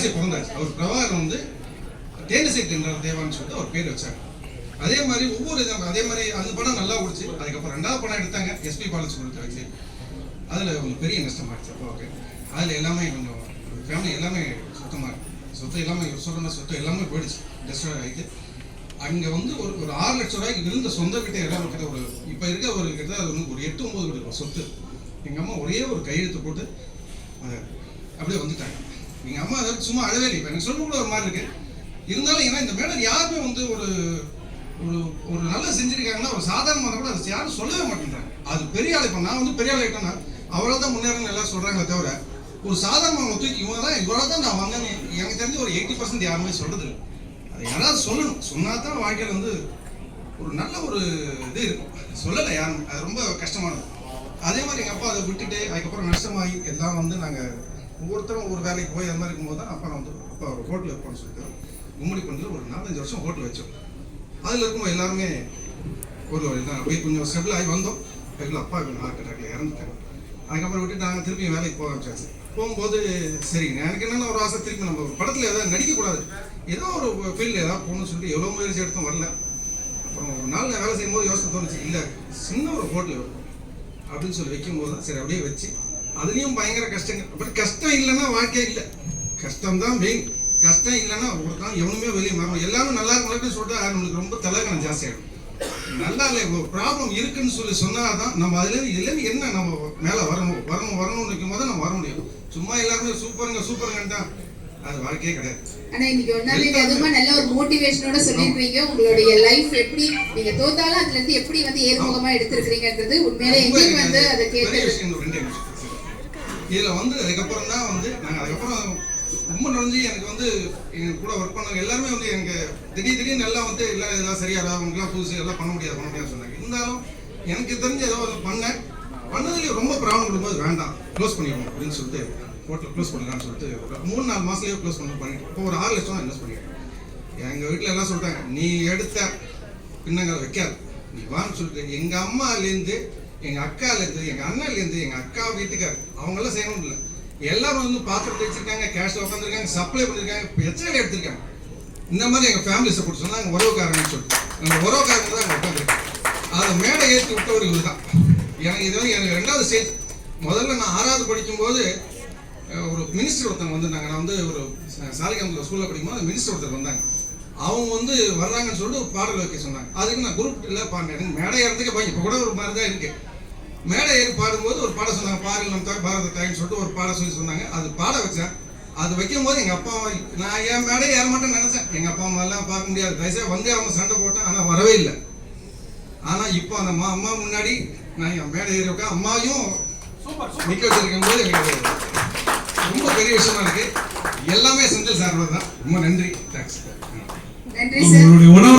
தென்காசி பிறந்தார் அவர் பிரபாகரன் வந்து தேனிசை தின்றார் தேவான்னு சொல்லிட்டு அவர் பேர் வச்சாங்க அதே மாதிரி ஒவ்வொரு இதும் அதே மாதிரி அந்த படம் நல்லா ஓடிச்சு. அதுக்கப்புறம் ரெண்டாவது படம் எடுத்தாங்க எஸ்பி பாலசுப்ரமணியத்தை வச்சு. அதில் கொஞ்சம் பெரிய நஷ்டமாயிடுச்சு அப்போ ஓகே அதில் எல்லாமே கொஞ்சம் ஃபேமிலி எல்லாமே சுத்தமாக இருக்குது சொத்து எல்லாமே இவர் சொல்கிற சொத்து எல்லாமே போயிடுச்சு. டெஸ்ட்ராய் ஆகிட்டு அங்கே வந்து ஒரு ஒரு ஆறு லட்சம் ரூபாய்க்கு விழுந்த சொந்த வீட்டை எல்லாம் கிட்ட ஒரு இப்போ இருக்க ஒரு கிட்ட அது வந்து ஒரு எட்டு ஒம்பது கிட்ட சொத்து. எங்கள் அம்மா ஒரே ஒரு கையெழுத்து போட்டு அதை அப்படியே வந்துட்டாங்க. எங்கள் அம்மா அதாவது சும்மா அழவே இல்லை இப்போ எனக்கு சொல்ல கூட ஒரு மாதிரி இருக்கு. இருந்தாலும் ஏன்னா இந்த மேடம் யாருமே வந்து ஒரு ஒரு ஒரு நல்லா செஞ்சிருக்காங்கன்னா ஒரு சாதாரணமாக கூட அதை யாரும் சொல்லவே மாட்டேங்கிறாங்க அது பெரிய ஆள் இப்போ நான் வந்து பெரிய ஆள் ஆகிட்டேன்னா அவரால் தான் முன்னேறணும் எல்லாம் சொல்கிறாங்களே தவிர ஒரு சாதாரணமாக தூக்கி இவங்க தான் இவரால் தான் நான் வந்தேன்னு எனக்கு தெரிஞ்சு ஒரு எயிட்டி பர்சன்ட் யாருமே சொல்கிறது இல்லை. அது யாராவது சொல்லணும். சொன்னால் தான் வாழ்க்கையில் வந்து ஒரு நல்ல ஒரு இது இருக்கும். சொல்லலை யாரும். அது ரொம்ப கஷ்டமானது. அதே மாதிரி எங்கள் அப்பா அதை விட்டுட்டு அதுக்கப்புறம் நஷ்டமாகி எல்லாம் வந்து நாங்கள் ஒவ்வொருத்தரும் ஒரு வேலைக்கு போய் அந்த மாதிரி இருக்கும்போது தான் அப்பா நான் வந்து அப்பா ஒரு ஹோட்டல் வைப்போம்னு சொல்லிட்டு கும்மிடி பண்ணிட்டு ஒரு நாலஞ்சு வருஷம் ஹோட்டல் வச்சோம். அதில் இருக்கும்போது எல்லாருமே ஒரு அப்படியே கொஞ்சம் ஸ்டெபிள் ஆகி வந்தோம். எல்லாம் அப்பா ஹார்ட் அட்டாக்ல இறந்துட்டாங்க அதுக்கப்புறம் விட்டு நாங்கள் திருப்பி வேலைக்கு போக ஆரம்பிச்சாச்சு போகும்போது சரிங்க எனக்கு என்னென்ன ஒரு ஆசை திருப்பி நம்ம ஒரு படத்தில் ஏதாவது நடிக்கக்கூடாது ஏதோ ஒரு ஃபீல்டில் ஏதாவது போகணும்னு சொல்லிட்டு எவ்வளோ முயற்சி எடுத்தும் வரல. அப்புறம் ஒரு நாள் நான் வேலை செய்யும்போது யோசனை தோணுச்சு இல்லை சின்ன ஒரு ஹோட்டல் வைப்போம் அப்படின்னு சொல்லி வைக்கும்போது தான் சரி அப்படியே வச்சு அதுலேயும் பயங்கர கஷ்டங்கள். பட் கஷ்டம் இல்லைன்னா வாழ்க்கை இல்லை. கஷ்டம் தான் மெயின் கஷ்டம் இல்லைன்னா ஒருத்தன் எவனுமே வெளியே மாறும் எல்லாரும் நல்லா இருக்கணும் சொல்லிட்டு நம்மளுக்கு ரொம்ப தலைகணம் ஜாஸ்தியாகிடும் நல்லா இல்லை ப்ராப்ளம் இருக்குன்னு சொல்லி சொன்னால் தான் நம்ம அதுலேருந்து இதுலேருந்து என்ன நம்ம மேலே வரணும்? வரணும் வரணும்னு நிற்கும் போது நம்ம வர முடியும். சும்மா எல்லாருமே சூப்பருங்க சூப்பருங்கன்னு தான் அது வாழ்க்கையே கிடையாது. ஆனா இன்னைக்கு ஒரு நாள் அதுமா நல்ல ஒரு மோட்டிவேஷனோட சொல்லிருக்கீங்க உங்களுடைய லைஃப் எப்படி நீங்க தோத்தாலும் அதுல இருந்து எப்படி வந்து ஏர்முகமா எடுத்திருக்கிறீங்கன்றது உண்மையிலே எங்களுக்கு வந்து அதை கேட்டு இதில் வந்து அதுக்கப்புறம் தான் வந்து நாங்கள் அதுக்கப்புறம் ரொம்ப நுழைஞ்சு எனக்கு வந்து எங்க கூட ஒர்க் பண்ணவங்க எல்லாருமே வந்து எனக்கு திடீர் திடீர்னு எல்லாம் வந்து எல்லாம் இதெல்லாம் சரியாடா அவங்களுக்குலாம் புதுசு எல்லாம் பண்ண முடியாது பண்ண முடியாது சொன்னாங்க. இருந்தாலும் எனக்கு தெரிஞ்ச ஏதோ ஒரு பண்ணேன். பண்ணதுலேயே ரொம்ப ப்ராப்ளம் கொடுக்கும்போது வேண்டாம் க்ளோஸ் பண்ணிடுவோம் அப்படின்னு சொல்லிட்டு ஹோட்டல் க்ளோஸ் பண்ணலாம்னு சொல்லிட்டு ஒரு மூணு நாலு மாதத்துலேயே க்ளோஸ் பண்ண பண்ணிட்டு இப்போ ஒரு ஆறு லட்சம் இன்வெஸ்ட் பண்ணிட்டேன். எங்கள் வீட்டில் எல்லாம் சொல்லிட்டாங்க நீ எடுத்த பின்னங்களை வைக்காது. நீ வான்னு சொல்லிட்டு எங்கள் அம்மாலேருந்து எங்க அக்காலேருந்து எங்க அண்ணன்லேருந்து எங்க அக்கா வீட்டுக்கார் அவங்கெல்லாம் செய்யணும் இல்லை. எல்லாரும் வந்து பாத்திரத்தை வச்சிருக்காங்க கேஷ் உட்காந்துருக்காங்க சப்ளை பண்ணிருக்காங்க பிரச்சனை எடுத்திருக்காங்க. இந்த மாதிரி எங்க ஃபேமிலி சப்போர்ட் சொன்னாங்க உறவுக்காரங்கன்னு சொல்லிட்டு அந்த உறவுக்காரங்க தான் அங்கே உட்காந்துருக்காங்க அதை மேடை ஏற்றி விட்டவர் இவர் தான் எனக்கு இது வந்து எனக்கு ரெண்டாவது ஸ்டேஜ் முதல்ல நான் ஆறாவது படிக்கும்போது ஒரு மினிஸ்டர் ஒருத்தவங்க வந்திருந்தாங்க. நான் வந்து ஒரு சாலிகாமத்தில் ஸ்கூலில் படிக்கும்போது மினிஸ்டர் ஒருத்தர் வந்தாங்க. அவங்க வந்து வர்றாங்கன்னு சொல்லிட்டு ஒரு பாடல் வைக்க சொன்னாங்க. அதுக்கு நான் குரூப் இல்லை பாடினேன். மேடை ஏறதுக்கு பயம். இப்போ கூட ஒரு மாதிரி தான் இருக்கு. மேடை ஏறி பாடும்போது ஒரு பாட சொன்னாங்க பாடல் நம் தாய் பாரத தாய்ன்னு சொல்லிட்டு ஒரு பாட சொல்லி சொன்னாங்க. அது பாட வச்சேன். அது வைக்கும் போது எங்கள் அப்பா நான் என் மேடை ஏற மாட்டேன்னு நினச்சேன். எங்கள் அப்பா அம்மா எல்லாம் பார்க்க முடியாது. தயவுசெய்து வந்து அவங்க சண்டை போட்டேன். ஆனால் வரவே இல்லை. ஆனால் இப்போ அந்த அம்மா அம்மா முன்னாடி நான் என் மேடை ஏறி உட்காந்து அம்மாவையும் நிற்க வச்சிருக்கும் போது ரொம்ப பெரிய விஷயமா இருக்கு. எல்லாமே செந்தில் சார் தான். ரொம்ப நன்றி. தேங்க்ஸ் நன்றி சார் உங்களுடைய உணவு